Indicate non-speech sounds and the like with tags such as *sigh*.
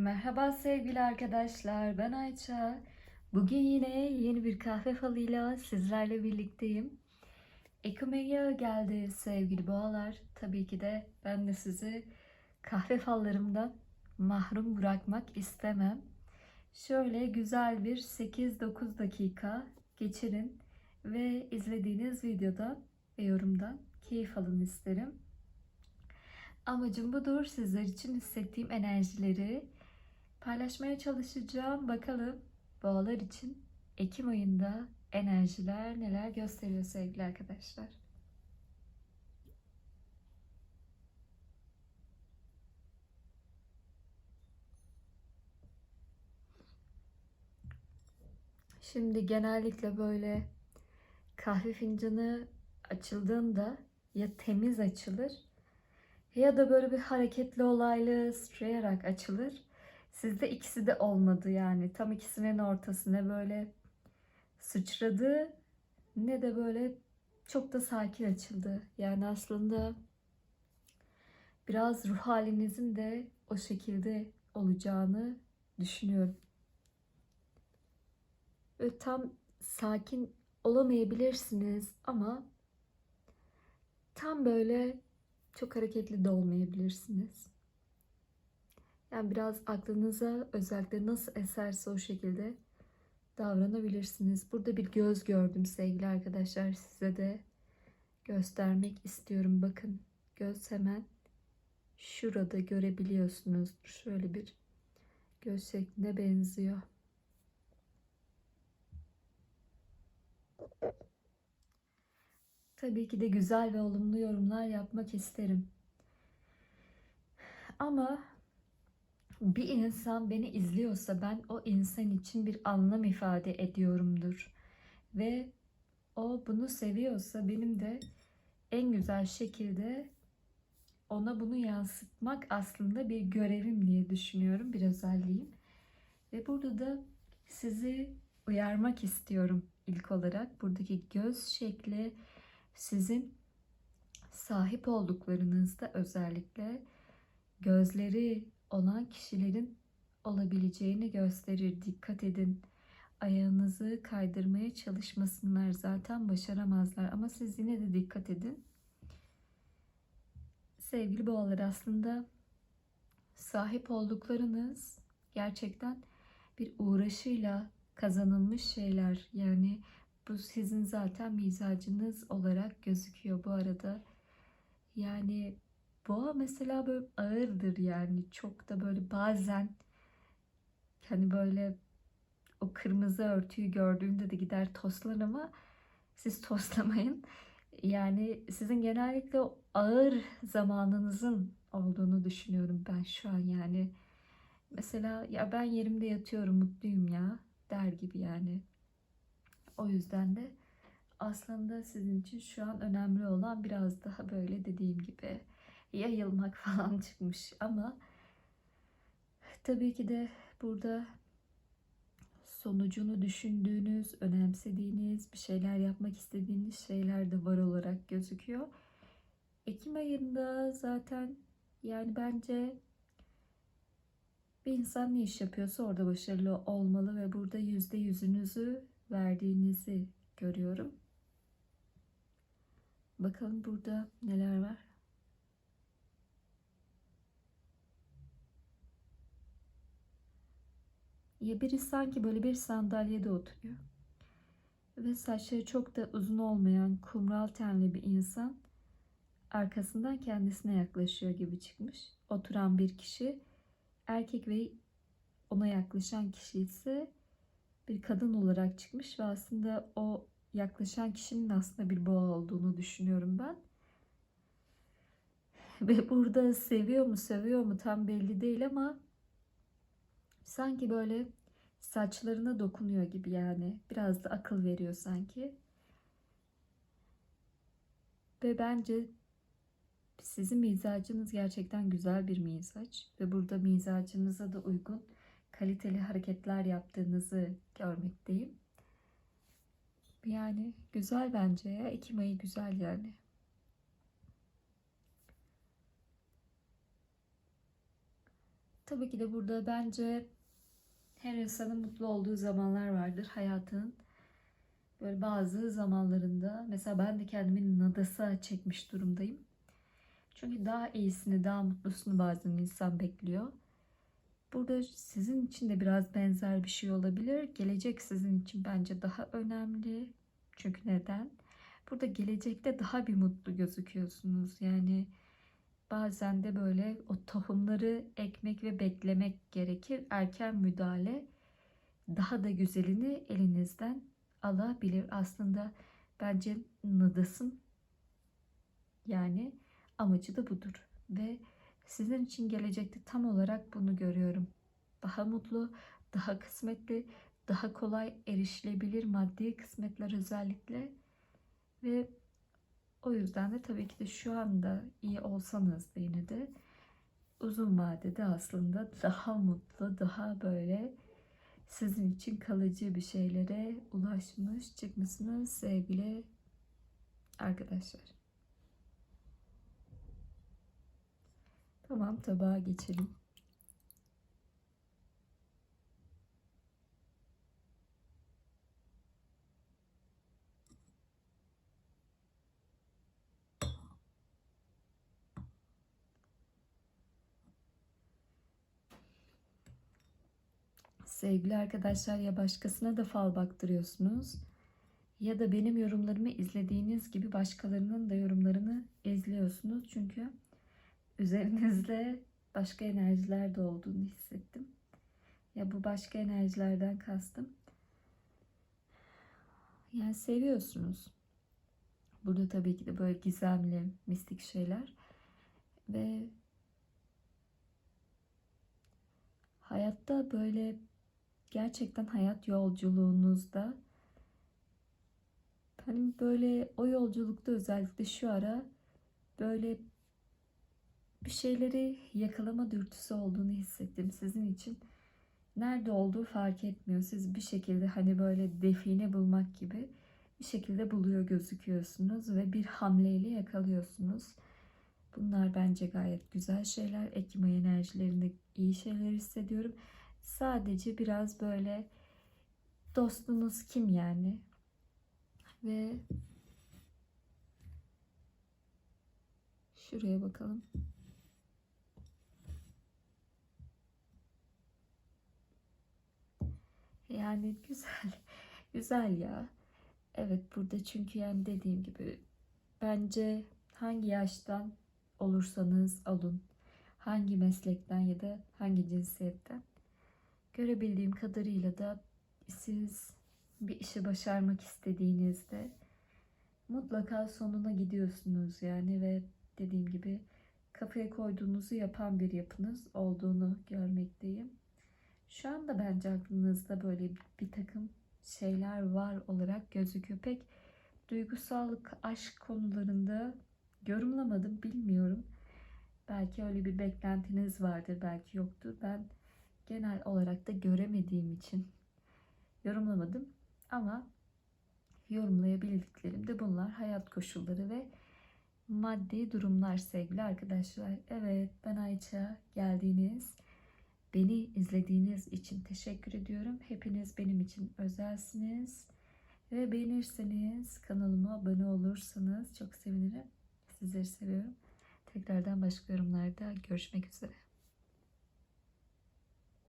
Merhaba sevgili arkadaşlar, ben Ayça. Bugün yine yeni bir kahve falıyla sizlerle birlikteyim. Ekim ayı geldi sevgili boğalar. Tabii ki de ben de sizi kahve fallarımdan mahrum bırakmak istemem. Şöyle güzel bir 8-9 dakika geçirin ve izlediğiniz videodan ve yorumdan keyif alın isterim. Amacım budur. Sizler için hissettiğim enerjileri paylaşmaya çalışacağım. Bakalım boğalar için Ekim ayında enerjiler neler gösteriyor sevgili arkadaşlar. Şimdi genellikle böyle kahve fincanı açıldığında ya temiz açılır ya da böyle bir hareketli olaylı sıçrayarak açılır. Sizde ikisi de olmadı yani. Tam ikisinin ortası ne böyle sıçradı ne de böyle çok da sakin açıldı. Yani aslında biraz ruh halinizin de o şekilde olacağını düşünüyorum. Ve tam sakin olamayabilirsiniz ama tam böyle çok hareketli de olmayabilirsiniz. Yani biraz aklınıza özellikle nasıl eserse o şekilde davranabilirsiniz. Burada bir göz gördüm sevgili arkadaşlar. Size de göstermek istiyorum. Bakın göz hemen şurada görebiliyorsunuz. Şöyle bir göz şeklinde benziyor. Tabii ki de güzel ve olumlu yorumlar yapmak isterim. Ama bir insan beni izliyorsa ben o insan için bir anlam ifade ediyorumdur. Ve o bunu seviyorsa benim de en güzel şekilde ona bunu yansıtmak aslında bir görevim diye düşünüyorum, bir özelliğim. Ve burada da sizi uyarmak istiyorum ilk olarak. Buradaki göz şekli sizin sahip olduklarınızda özellikle gözleri olan kişilerin olabileceğini gösterir. Dikkat edin. Ayağınızı kaydırmaya çalışmasınlar. Zaten başaramazlar ama siz yine de dikkat edin. Sevgili boğalar aslında sahip olduklarınız gerçekten bir uğraşıyla kazanılmış şeyler. Yani bu sizin zaten mizacınız olarak gözüküyor bu arada. Yani boğa mesela böyle ağırdır yani çok da böyle bazen hani böyle o kırmızı örtüyü gördüğümde de gider toslar ama siz toslamayın. Yani sizin genellikle o ağır zamanınızın olduğunu düşünüyorum ben şu an yani. Mesela ya ben yerimde yatıyorum mutluyum ya der gibi yani. O yüzden de aslında sizin için şu an önemli olan biraz daha böyle dediğim gibi yayılmak *laughs* falan çıkmış ama tabii ki de burada sonucunu düşündüğünüz, önemsediğiniz, bir şeyler yapmak istediğiniz şeyler de var olarak gözüküyor. Ekim ayında zaten yani bence bir insan ne iş yapıyorsa orada başarılı olmalı ve burada yüzde yüzünüzü verdiğinizi görüyorum. Bakalım burada neler var. Ya biri sanki böyle bir sandalyede oturuyor. Ve saçları çok da uzun olmayan kumral tenli bir insan arkasından kendisine yaklaşıyor gibi çıkmış. Oturan bir kişi erkek ve ona yaklaşan kişi ise bir kadın olarak çıkmış ve aslında o yaklaşan kişinin aslında bir boğa olduğunu düşünüyorum ben. Ve burada seviyor mu seviyor mu tam belli değil ama sanki böyle saçlarına dokunuyor gibi yani. Biraz da akıl veriyor sanki. Ve bence sizin mizacınız gerçekten güzel bir mizaç. Ve burada mizacınıza da uygun kaliteli hareketler yaptığınızı görmekteyim. Yani güzel bence ya. Ekim ayı güzel yani. Tabii ki de burada bence her insanın mutlu olduğu zamanlar vardır hayatın. Böyle bazı zamanlarında mesela ben de kendimi nadasa çekmiş durumdayım. Çünkü daha iyisini, daha mutlusunu bazen insan bekliyor. Burada sizin için de biraz benzer bir şey olabilir. Gelecek sizin için bence daha önemli. Çünkü neden? Burada gelecekte daha bir mutlu gözüküyorsunuz. Yani bazen de böyle o tohumları ekmek ve beklemek gerekir. Erken müdahale daha da güzelini elinizden alabilir. Aslında bence Nadas'ın yani amacı da budur. Ve sizin için gelecekte tam olarak bunu görüyorum. Daha mutlu, daha kısmetli, daha kolay erişilebilir maddi kısmetler özellikle. Ve o yüzden de tabii ki de şu anda iyi olsanız da yine de uzun vadede aslında daha mutlu, daha böyle sizin için kalıcı bir şeylere ulaşmış çıkmışsınız sevgili arkadaşlar. Tamam tabağa geçelim. Sevgili arkadaşlar ya başkasına da fal baktırıyorsunuz ya da benim yorumlarımı izlediğiniz gibi başkalarının da yorumlarını izliyorsunuz. Çünkü üzerinizde başka enerjiler de olduğunu hissettim. Ya bu başka enerjilerden kastım. Yani seviyorsunuz. Burada tabii ki de böyle gizemli, mistik şeyler. Ve hayatta böyle gerçekten hayat yolculuğunuzda hani böyle o yolculukta özellikle şu ara böyle bir şeyleri yakalama dürtüsü olduğunu hissettim sizin için. Nerede olduğu fark etmiyor. Siz bir şekilde hani böyle define bulmak gibi bir şekilde buluyor gözüküyorsunuz ve bir hamleyle yakalıyorsunuz. Bunlar bence gayet güzel şeyler. Ekim ayı enerjilerinde iyi şeyler hissediyorum. Sadece biraz böyle dostunuz kim yani? Ve şuraya bakalım. Yani *laughs* güzel. Güzel ya. Evet burada çünkü yani dediğim gibi bence hangi yaştan olursanız olun, hangi meslekten ya da hangi cinsiyetten görebildiğim kadarıyla da siz bir işi başarmak istediğinizde mutlaka sonuna gidiyorsunuz yani ve dediğim gibi kafaya koyduğunuzu yapan bir yapınız olduğunu görmekteyim. Şu anda bence aklınızda böyle bir takım şeyler var olarak gözüküyor. Pek duygusallık, aşk konularında yorumlamadım bilmiyorum. Belki öyle bir beklentiniz vardır, belki yoktu. Ben genel olarak da göremediğim için yorumlamadım. Ama yorumlayabildiklerim de bunlar. Hayat koşulları ve maddi durumlar sevgili arkadaşlar. Evet ben Ayça geldiğiniz, beni izlediğiniz için teşekkür ediyorum. Hepiniz benim için özelsiniz. Ve beğenirseniz kanalıma abone olursanız çok sevinirim. Sizleri seviyorum. Tekrardan başka yorumlarda görüşmek üzere.